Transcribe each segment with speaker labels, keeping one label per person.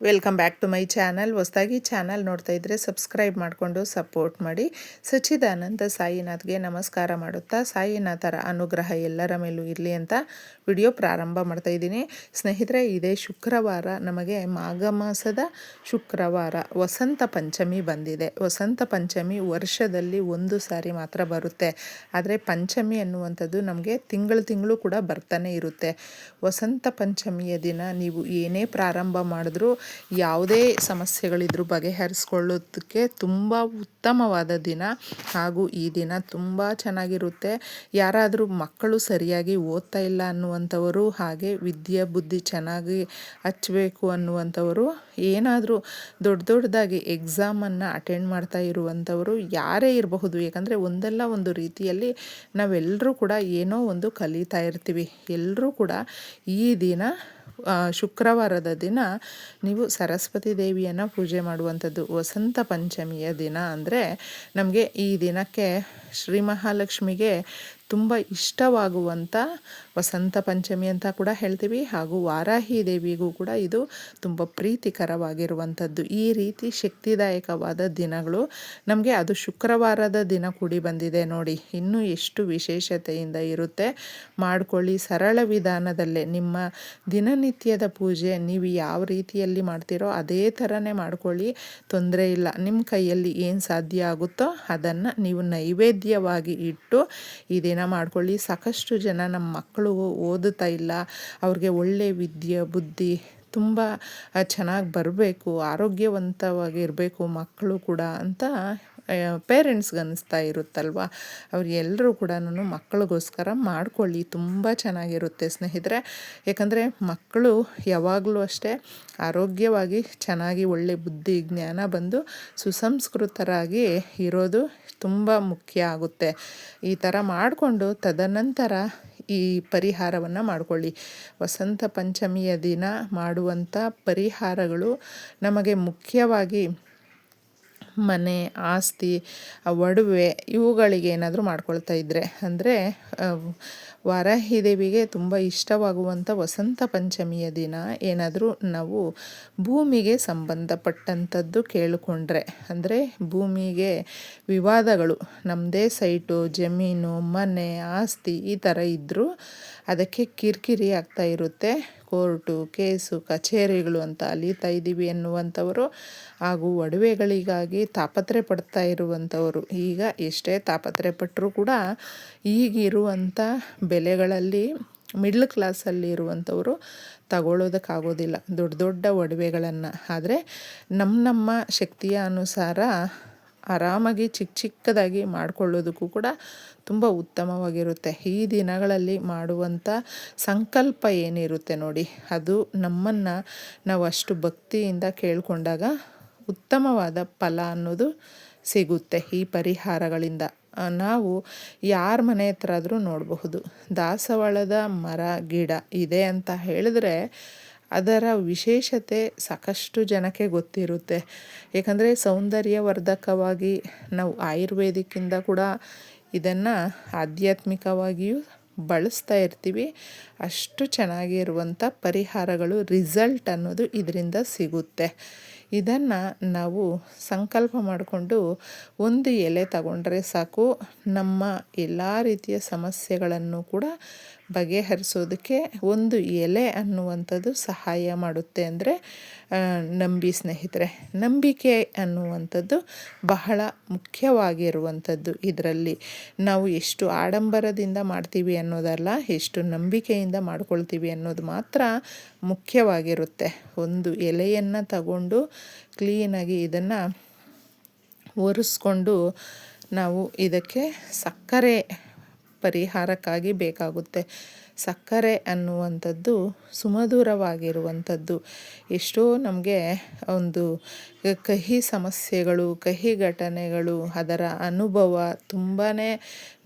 Speaker 1: Welcome back to my channel. ಹೊಸದಾಗಿ channel ನೋಡ್ತಾ ಇದ್ದರೆ ಸಬ್ಸ್ಕ್ರೈಬ್ ಮಾಡಿಕೊಂಡು ಸಪೋರ್ಟ್ ಮಾಡಿ. ಸಚ್ಚಿದಾನಂದ ಸಾಯಿನಾಥ್ಗೆ ನಮಸ್ಕಾರ ಮಾಡುತ್ತಾ, ಸಾಯಿನಾಥರ ಅನುಗ್ರಹ ಎಲ್ಲರ ಮೇಲೂ ಇರಲಿ ಅಂತ ವಿಡಿಯೋ ಪ್ರಾರಂಭ ಮಾಡ್ತಾ ಇದ್ದೀನಿ. ಸ್ನೇಹಿತರೆ, ಇದೇ ಶುಕ್ರವಾರ ನಮಗೆ ಮಾಘ ಮಾಸದ ಶುಕ್ರವಾರ ವಸಂತ ಪಂಚಮಿ ಬಂದಿದೆ. ವಸಂತ ಪಂಚಮಿ ವರ್ಷದಲ್ಲಿ ಒಂದು ಸಾರಿ ಮಾತ್ರ ಬರುತ್ತೆ. ಆದರೆ ಪಂಚಮಿ ಅನ್ನುವಂಥದ್ದು ನಮಗೆ ತಿಂಗಳು ತಿಂಗಳು ಕೂಡ ಬರ್ತಾನೆ ಇರುತ್ತೆ. ವಸಂತ ಪಂಚಮಿಯ ದಿನ ನೀವು ಏನೇ ಪ್ರಾರಂಭ ಮಾಡಿದ್ರೂ ಯಾವುದೇ ಸಮಸ್ಯೆಗಳಿದ್ರೂ ಬಗೆಹರಿಸ್ಕೊಳ್ಳೋದಕ್ಕೆ ತುಂಬ ಉತ್ತಮವಾದ ದಿನ ಹಾಗೂ ಈ ದಿನ ತುಂಬ ಚೆನ್ನಾಗಿರುತ್ತೆ. ಯಾರಾದರೂ ಮಕ್ಕಳು ಸರಿಯಾಗಿ ಓದ್ತಾ ಇಲ್ಲ ಅನ್ನುವಂಥವರು ಹಾಗೆ ವಿದ್ಯೆ, ಬುದ್ಧಿ ಚೆನ್ನಾಗಿ ಹಚ್ಚಬೇಕು ಅನ್ನುವಂಥವರು, ಏನಾದರೂ ದೊಡ್ಡ ದೊಡ್ಡದಾಗಿ ಎಕ್ಸಾಮನ್ನು ಅಟೆಂಡ್ ಮಾಡ್ತಾ ಇರುವಂಥವರು ಯಾರೇ ಇರಬಹುದು. ಯಾಕಂದರೆ ಒಂದಲ್ಲ ಒಂದು ರೀತಿಯಲ್ಲಿ ನಾವೆಲ್ಲರೂ ಕೂಡ ಏನೋ ಒಂದು ಕಲಿತಾ ಇರ್ತೀವಿ. ಎಲ್ಲರೂ ಕೂಡ ಈ ದಿನ ಶುಕ್ರವಾರದ ದಿನ ನೀವು ಸರಸ್ವತಿ ದೇವಿಯನ್ನು ಪೂಜೆ ಮಾಡುವಂಥದ್ದು ವಸಂತ ಪಂಚಮಿಯ ದಿನ. ಅಂದರೆ ನಮಗೆ ಈ ದಿನಕ್ಕೆ ಶ್ರೀ ಮಹಾಲಕ್ಷ್ಮಿಗೆ ತುಂಬ ಇಷ್ಟವಾಗುವಂಥ ವಸಂತ ಪಂಚಮಿ ಅಂತ ಕೂಡ ಹೇಳ್ತೀವಿ. ಹಾಗೂ ವಾರಾಹಿ ದೇವಿಗೂ ಕೂಡ ಇದು ತುಂಬ ಪ್ರೀತಿಕರವಾಗಿರುವಂಥದ್ದು. ಈ ರೀತಿ ಶಕ್ತಿದಾಯಕವಾದ ದಿನಗಳು. ನಮಗೆ ಅದು ಶುಕ್ರವಾರದ ದಿನ ಕೂಡಿ ಬಂದಿದೆ ನೋಡಿ. ಇನ್ನೂ ಎಷ್ಟು ವಿಶೇಷತೆಯಿಂದ ಇರುತ್ತೆ. ಮಾಡಿಕೊಳ್ಳಿ ಸರಳ ವಿಧಾನದಲ್ಲೇ. ನಿಮ್ಮ ದಿನನಿತ್ಯದ ಪೂಜೆ ನೀವು ಯಾವ ರೀತಿಯಲ್ಲಿ ಮಾಡ್ತೀರೋ ಅದೇ ಥರನೇ ಮಾಡ್ಕೊಳ್ಳಿ. ತೊಂದರೆ ಇಲ್ಲ. ನಿಮ್ಮ ಕೈಯಲ್ಲಿ ಏನು ಸಾಧ್ಯ ಆಗುತ್ತೋ ಅದನ್ನು ನೀವು ನೈವೇದ್ಯವಾಗಿ ಇಟ್ಟು ಇದೇನ ದಿನ ಮಾಡ್ಕೊಳ್ಳಿ. ಸಾಕಷ್ಟು ಜನ ನಮ್ಮ ಮಕ್ಕಳು ಓದುತ್ತಾ ಇಲ್ಲ. ಅವ್ರಿಗೆ ಒಳ್ಳೆಯ ವಿದ್ಯೆ, ಬುದ್ಧಿ ತುಂಬ ಚೆನ್ನಾಗಿ ಬರಬೇಕು. ಆರೋಗ್ಯವಂತವಾಗಿರಬೇಕು ಮಕ್ಕಳು ಕೂಡ ಅಂತ ಪೇರೆಂಟ್ಸ್ಗೆ ಅನ್ನಿಸ್ತಾ ಇರುತ್ತಲ್ವ? ಅವ್ರು ಎಲ್ಲರೂ ಕೂಡ ಮಕ್ಕಳಿಗೋಸ್ಕರ ಮಾಡ್ಕೊಳ್ಳಿ. ತುಂಬ ಚೆನ್ನಾಗಿರುತ್ತೆ ಸ್ನೇಹಿತರೆ. ಯಾಕಂದರೆ ಮಕ್ಕಳು ಯಾವಾಗಲೂ ಅಷ್ಟೇ ಆರೋಗ್ಯವಾಗಿ ಚೆನ್ನಾಗಿ ಒಳ್ಳೆ ಬುದ್ಧಿ, ಜ್ಞಾನ ಬಂದು ಸುಸಂಸ್ಕೃತರಾಗಿ ಇರೋದು ತುಂಬ ಮುಖ್ಯ ಆಗುತ್ತೆ. ಈ ಥರ ಮಾಡಿಕೊಂಡು ತದನಂತರ ಈ ಪರಿಹಾರವನ್ನು ಮಾಡಿಕೊಳ್ಳಿ. ವಸಂತ ಪಂಚಮಿಯ ದಿನ ಮಾಡುವಂಥ ಪರಿಹಾರಗಳು ನಮಗೆ ಮುಖ್ಯವಾಗಿ ಮನೆ, ಆಸ್ತಿ ಒಡವೆ ಇವುಗಳಿಗೆ ಏನಾದರೂ ಮಾಡ್ಕೊಳ್ತಾ ಇದ್ದರೆ ಅಂದರೆ ವಾರಾಹಿ ದೇವಿಗೆ ತುಂಬ ಇಷ್ಟವಾಗುವಂಥ ವಸಂತ ಪಂಚಮಿಯ ದಿನ ಏನಾದರೂ ನಾವು ಭೂಮಿಗೆ ಸಂಬಂಧಪಟ್ಟಂಥದ್ದು ಕೇಳಿಕೊಂಡ್ರೆ. ಅಂದರೆ, ಭೂಮಿಗೆ ವಿವಾದಗಳು ನಮ್ಮದೇ ಸೈಟು, ಜಮೀನು, ಮನೆ, ಆಸ್ತಿ ಈ ಥರ ಇದ್ದರೂ ಅದಕ್ಕೆ ಕಿರಿಕಿರಿ ಆಗ್ತಾ ಇರುತ್ತೆ. ಕೋರ್ಟು, ಕೇಸು, ಕಚೇರಿಗಳು ಅಂತ ಅಲೀತಾ ಇದ್ದೀವಿ ಎನ್ನುವಂಥವರು ಹಾಗೂ ಒಡವೆಗಳಿಗಾಗಿ ತಾಪತ್ರೆ ಪಡ್ತಾ ಇರುವಂಥವರು. ಈಗ ಎಷ್ಟೇ ತಾಪತ್ರೆ ಪಟ್ಟರೂ ಕೂಡ ಈಗಿರುವಂಥ ಬೆಲೆಗಳಲ್ಲಿ ಮಿಡ್ಲ್ ಕ್ಲಾಸಲ್ಲಿ ಇರುವಂಥವರು ತಗೊಳ್ಳೋದಕ್ಕಾಗೋದಿಲ್ಲ ದೊಡ್ಡ ದೊಡ್ಡ ಒಡವೆಗಳನ್ನು. ಆದರೆ ನಮ್ಮ ನಮ್ಮ ಶಕ್ತಿಯ ಅನುಸಾರ ಆರಾಮಾಗಿ ಚಿಕ್ಕ ಚಿಕ್ಕದಾಗಿ ಮಾಡಿಕೊಳ್ಳೋದಕ್ಕೂ ಕೂಡ ತುಂಬ ಉತ್ತಮವಾಗಿರುತ್ತೆ. ಈ ದಿನಗಳಲ್ಲಿ ಮಾಡುವಂಥ ಸಂಕಲ್ಪ ಏನಿರುತ್ತೆ ನೋಡಿ, ಅದು ನಮ್ಮನ್ನು ನಾವು ಅಷ್ಟು ಭಕ್ತಿಯಿಂದ ಕೇಳಿಕೊಂಡಾಗ ಉತ್ತಮವಾದ ಫಲ ಅನ್ನೋದು ಸಿಗುತ್ತೆ ಈ ಪರಿಹಾರಗಳಿಂದ. ನಾವು ಯಾರ ಮನೆ ಹತ್ರ ಆದರೂ ನೋಡಬಹುದು. ದಾಸವಾಳದ ಮರ ಗಿಡ ಇದೆ ಅಂತ ಹೇಳಿದ್ರೆ ಅದರ ವಿಶೇಷತೆ ಸಾಕಷ್ಟು ಜನಕ್ಕೆ ಗೊತ್ತಿರುತ್ತೆ. ಏಕೆಂದರೆ ಸೌಂದರ್ಯವರ್ಧಕವಾಗಿ ನಾವು ಆಯುರ್ವೇದಿಕ್ಕಿಂದ ಕೂಡ ಇದನ್ನು ಆಧ್ಯಾತ್ಮಿಕವಾಗಿಯೂ ಬಳಸ್ತಾ ಇರ್ತೀವಿ. ಅಷ್ಟು ಚೆನ್ನಾಗಿರುವಂಥ ಪರಿಹಾರಗಳು ರಿಸಲ್ಟ್ ಅನ್ನೋದು ಇದರಿಂದ ಸಿಗುತ್ತೆ. ಇದನ್ನು ನಾವು ಸಂಕಲ್ಪ ಮಾಡಿಕೊಂಡು ಒಂದು ಎಲೆ ತಗೊಂಡ್ರೆ ಸಾಕು. ನಮ್ಮ ಎಲ್ಲ ರೀತಿಯ ಸಮಸ್ಯೆಗಳನ್ನು ಕೂಡ ಬಗೆಹರಿಸೋದಕ್ಕೆ ಒಂದು ಎಲೆ ಅನ್ನುವಂಥದ್ದು ಸಹಾಯ ಮಾಡುತ್ತೆ ಅಂದರೆ ನಂಬಿ ಸ್ನೇಹಿತರೆ. ನಂಬಿಕೆ ಅನ್ನುವಂಥದ್ದು ಬಹಳ ಮುಖ್ಯವಾಗಿರುವಂಥದ್ದು ಇದರಲ್ಲಿ. ನಾವು ಎಷ್ಟು ಆಡಂಬರದಿಂದ ಮಾಡ್ತೀವಿ ಅನ್ನೋದಲ್ಲ, ಎಷ್ಟು ನಂಬಿಕೆಯಿಂದ ಮಾಡ್ಕೊಳ್ತೀವಿ ಅನ್ನೋದು ಮಾತ್ರ ಮುಖ್ಯವಾಗಿರುತ್ತೆ. ಒಂದು ಎಲೆಯನ್ನು ತಗೊಂಡು ಕ್ಲೀನಾಗಿ ಇದನ್ನು ಒರೆಸ್ಕೊಂಡು ನಾವು ಇದಕ್ಕೆ ಸಕ್ಕರೆ ಪರಿಹಾರಕ್ಕಾಗಿ ಬೇಕಾಗುತ್ತೆ. ಸಕ್ಕರೆ ಅನ್ನುವಂಥದ್ದು ಸುಮಧುರವಾಗಿರುವಂಥದ್ದು. ಎಷ್ಟೋ ನಮಗೆ ಒಂದು ಕಹಿ ಸಮಸ್ಯೆಗಳು, ಕಹಿ ಘಟನೆಗಳು, ಅದರ ಅನುಭವ ತುಂಬಾ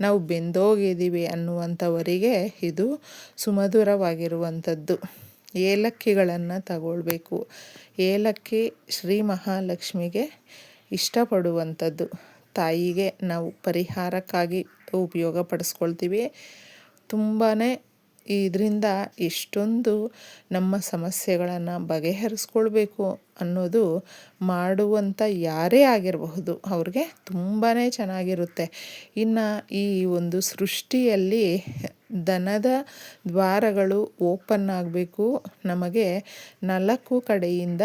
Speaker 1: ನಾವು ಬೆಂದೋಗಿದ್ದೀವಿ ಅನ್ನುವಂಥವರಿಗೆ ಇದು ಸುಮಧುರವಾಗಿರುವಂಥದ್ದು. ಏಲಕ್ಕಿಗಳನ್ನು ತಗೊಳ್ಬೇಕು. ಏಲಕ್ಕಿ ಶ್ರೀ ಮಹಾಲಕ್ಷ್ಮಿಗೆ ಇಷ್ಟಪಡುವಂಥದ್ದು. ತಾಯಿಗೆ ನಾವು ಪರಿಹಾರಕ್ಕಾಗಿ ಉಪಯೋಗ ಪಡಿಸ್ಕೊಳ್ತೀವಿ ತುಂಬಾ ಇದರಿಂದ ಎಷ್ಟೊಂದು ನಮ್ಮ ಸಮಸ್ಯೆಗಳನ್ನು ಬಗೆಹರಿಸ್ಕೊಳ್ಬೇಕು ಅನ್ನೋದು ಮಾಡುವಂಥ ಯಾರೇ ಆಗಿರಬಹುದು ಅವ್ರಿಗೆ ತುಂಬಾ ಚೆನ್ನಾಗಿರುತ್ತೆ. ಇನ್ನು ಈ ಒಂದು ಸೃಷ್ಟಿಯಲ್ಲಿ ದನದ ದ್ವಾರಗಳು ಓಪನ್ ಆಗಬೇಕು. ನಮಗೆ ನಾಲ್ಕು ಕಡೆಯಿಂದ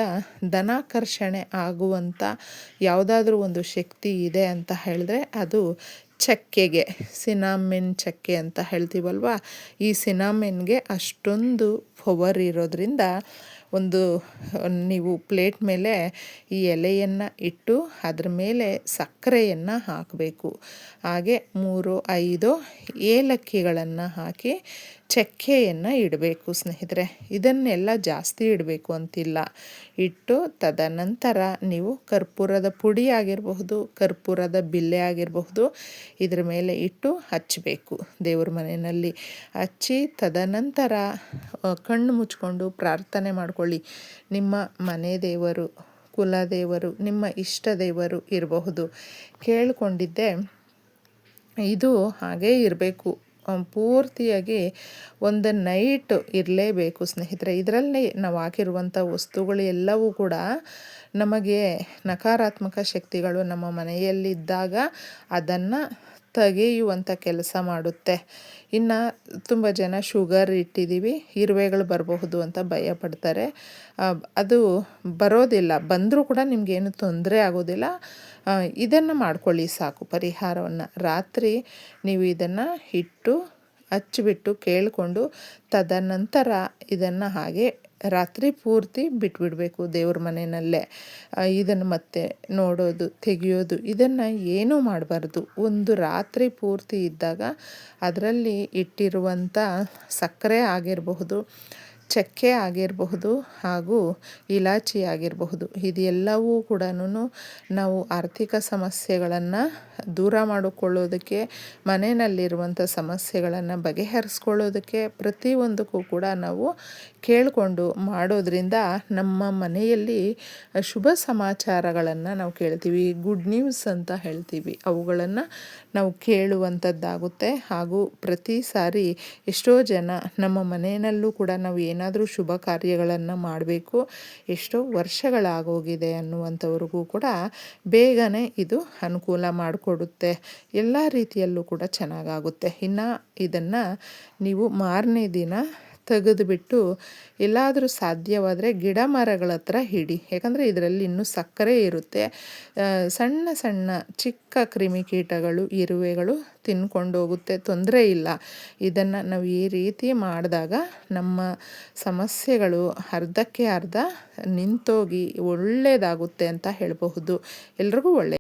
Speaker 1: ಧನಾಕರ್ಷಣೆ ಆಗುವಂಥ ಯಾವುದಾದ್ರೂ ಒಂದು ಶಕ್ತಿ ಇದೆ ಅಂತ ಹೇಳಿದ್ರೆ ಅದು ಚಕ್ಕೆಗೆ, ಸಿನಾಮೆನ್ ಚಕ್ಕೆ ಅಂತ ಹೇಳ್ತೀವಲ್ವ? ಈ ಸಿನಾಮೆನ್ಗೆ ಅಷ್ಟೊಂದು ಪವರ್ ಇರೋದ್ರಿಂದ ಒಂದು, ನೀವು ಪ್ಲೇಟ್ ಮೇಲೆ ಈ ಎಲೆಯನ್ನು ಇಟ್ಟು ಅದ್ರ ಮೇಲೆ ಸಕ್ಕರೆಯನ್ನು ಹಾಕಬೇಕು. ಹಾಗೆ ಮೂರು, ಐದು ಏಲಕ್ಕಿಗಳನ್ನು ಹಾಕಿ ಚಕ್ಕೆಯನ್ನು ಇಡಬೇಕು ಸ್ನೇಹಿತರೆ. ಇದನ್ನೆಲ್ಲ ಜಾಸ್ತಿ ಇಡಬೇಕು ಅಂತಿಲ್ಲ. ಇಟ್ಟು ತದನಂತರ ನೀವು ಕರ್ಪೂರದ ಪುಡಿ ಆಗಿರಬಹುದು, ಕರ್ಪೂರದ ಬಿಲ್ಲೆ ಆಗಿರಬಹುದು, ಇದರ ಮೇಲೆ ಇಟ್ಟು ಹಚ್ಚಬೇಕು ದೇವ್ರ ಮನೆಯಲ್ಲಿ. ಹಚ್ಚಿ ತದನಂತರ ಕಣ್ಣು ಮುಚ್ಕೊಂಡು ಪ್ರಾರ್ಥನೆ ಮಾಡ್ಕೊಳ್ಳಿ. ನಿಮ್ಮ ಮನೆ ದೇವರು ಕುಲದೇವರು ನಿಮ್ಮ ಇಷ್ಟ ದೇವರು ಇರಬಹುದು. ಕೇಳಿಕೊಂಡಿದ್ದೆ, ಇದು ಹಾಗೇ ಇರಬೇಕು. ಪೂರ್ತಿಯಾಗಿ ಒಂದು ನೈಟ್ ಇರಲೇಬೇಕು ಸ್ನೇಹಿತರೆ. ಇದರಲ್ಲಿ ನಾವು ಹಾಕಿರುವಂಥ ವಸ್ತುಗಳು ಎಲ್ಲವೂ ಕೂಡ ನಮಗೆ ನಕಾರಾತ್ಮಕ ಶಕ್ತಿಗಳು ನಮ್ಮ ಮನೆಯಲ್ಲಿದ್ದಾಗ ಅದನ್ನು ತೆಗೆಯುವಂಥ ಕೆಲಸ ಮಾಡುತ್ತೆ. ಇನ್ನು ತುಂಬ ಜನ ಶುಗರ್ ಇಟ್ಟಿದ್ದೀವಿ ಇರುವೆಗಳು ಬರಬಹುದು ಅಂತ ಭಯ ಪಡ್ತಾರೆ ಅದು ಬರೋದಿಲ್ಲ, ಬಂದರೂ ಕೂಡ ನಿಮಗೇನು ತೊಂದರೆ ಆಗೋದಿಲ್ಲ. ಇದನ್ನು ಮಾಡ್ಕೊಳ್ಳಿ ಸಾಕು, ಪರಿಹಾರವನ್ನು. ರಾತ್ರಿ ನೀವು ಇದನ್ನು ಇಟ್ಟು ಹಚ್ಚಿಬಿಟ್ಟು ಕೇಳಿಕೊಂಡು ತದನಂತರ ಇದನ್ನು ಹಾಗೆ ರಾತ್ರಿ ಪೂರ್ತಿ ಬಿಟ್ಬಿಡಬೇಕು ದೇವ್ರ ಮನೆಯಲ್ಲೇ. ಇದನ್ನು ಮತ್ತೆ ನೋಡೋದು, ತೆಗೆಯೋದು, ಇದನ್ನು ಏನೂ ಮಾಡಬಾರ್ದು. ಒಂದು ರಾತ್ರಿ ಪೂರ್ತಿ ಇದ್ದಾಗ ಅದರಲ್ಲಿ ಇಟ್ಟಿರುವಂಥ ಸಕ್ಕರೆ ಆಗಿರಬಹುದು ಚಕ್ಕೆ ಆಗಿರಬಹುದು ಹಾಗೂ ಇಲಾಚಿ ಆಗಿರಬಹುದು. ಇದೆಲ್ಲವೂ ಕೂಡ ನಾವು ಆರ್ಥಿಕ ಸಮಸ್ಯೆಗಳನ್ನು ದೂರ ಮಾಡಿಕೊಳ್ಳೋದಕ್ಕೆ, ಮನೆಯಲ್ಲಿರುವಂಥ ಸಮಸ್ಯೆಗಳನ್ನು ಬಗೆಹರಿಸ್ಕೊಳ್ಳೋದಕ್ಕೆ ಪ್ರತಿಯೊಂದಕ್ಕೂ ಕೂಡ ನಾವು ಕೇಳಿಕೊಂಡು ಮಾಡೋದ್ರಿಂದ ನಮ್ಮ ಮನೆಯಲ್ಲಿ ಶುಭ ಸಮಾಚಾರಗಳನ್ನು ನಾವು ಕೇಳ್ತೀವಿ. ಗುಡ್ ನ್ಯೂಸ್ ಅಂತ ಹೇಳ್ತೀವಿ. ಅವುಗಳನ್ನು ನಾವು ಕೇಳುವಂಥದ್ದಾಗುತ್ತೆ ಹಾಗೂ ಪ್ರತಿ ಸಾರಿ ಎಷ್ಟೋ ಜನ ನಮ್ಮ ಮನೆಯಲ್ಲೂ ಕೂಡ ನಾವು ಏನಾದರೂ ಶುಭ ಕಾರ್ಯಗಳನ್ನು ಮಾಡಬೇಕು, ಎಷ್ಟೋ ವರ್ಷಗಳಾಗೋಗಿದೆ ಅನ್ನುವಂಥವ್ರಿಗೂ ಕೂಡ ಬೇಗನೆ ಇದು ಅನುಕೂಲ ಮಾಡಿಕೊಡುತ್ತೆ. ಎಲ್ಲ ರೀತಿಯಲ್ಲೂ ಕೂಡ ಚೆನ್ನಾಗಾಗುತ್ತೆ. ಇನ್ನು ಇದನ್ನು ನೀವು ಮಾರನೇ ದಿನ ತೆಗೆದುಬಿಟ್ಟು ಎಲ್ಲಾದರೂ ಸಾಧ್ಯವಾದರೆ ಗಿಡ ಮರಗಳ ಹತ್ರ ಹಿಡಿ. ಯಾಕಂದರೆ ಇದರಲ್ಲಿ ಇನ್ನೂ ಸಕ್ಕರೆ ಇರುತ್ತೆ. ಸಣ್ಣ ಸಣ್ಣ ಚಿಕ್ಕ ಕ್ರಿಮಿಕೀಟಗಳು ಇರುವೆಗಳು ತಿನ್ಕೊಂಡು ಹೋಗುತ್ತೆ. ತೊಂದರೆ ಇಲ್ಲ. ಇದನ್ನು ನಾವು ಈ ರೀತಿ ಮಾಡಿದಾಗ ನಮ್ಮ ಸಮಸ್ಯೆಗಳು ಅರ್ಧಕ್ಕೆ ಅರ್ಧ ನಿಂತೋಗಿ ಒಳ್ಳೆಯದಾಗುತ್ತೆ ಅಂತ ಹೇಳಬಹುದು. ಎಲ್ರಿಗೂ ಒಳ್ಳೆಯ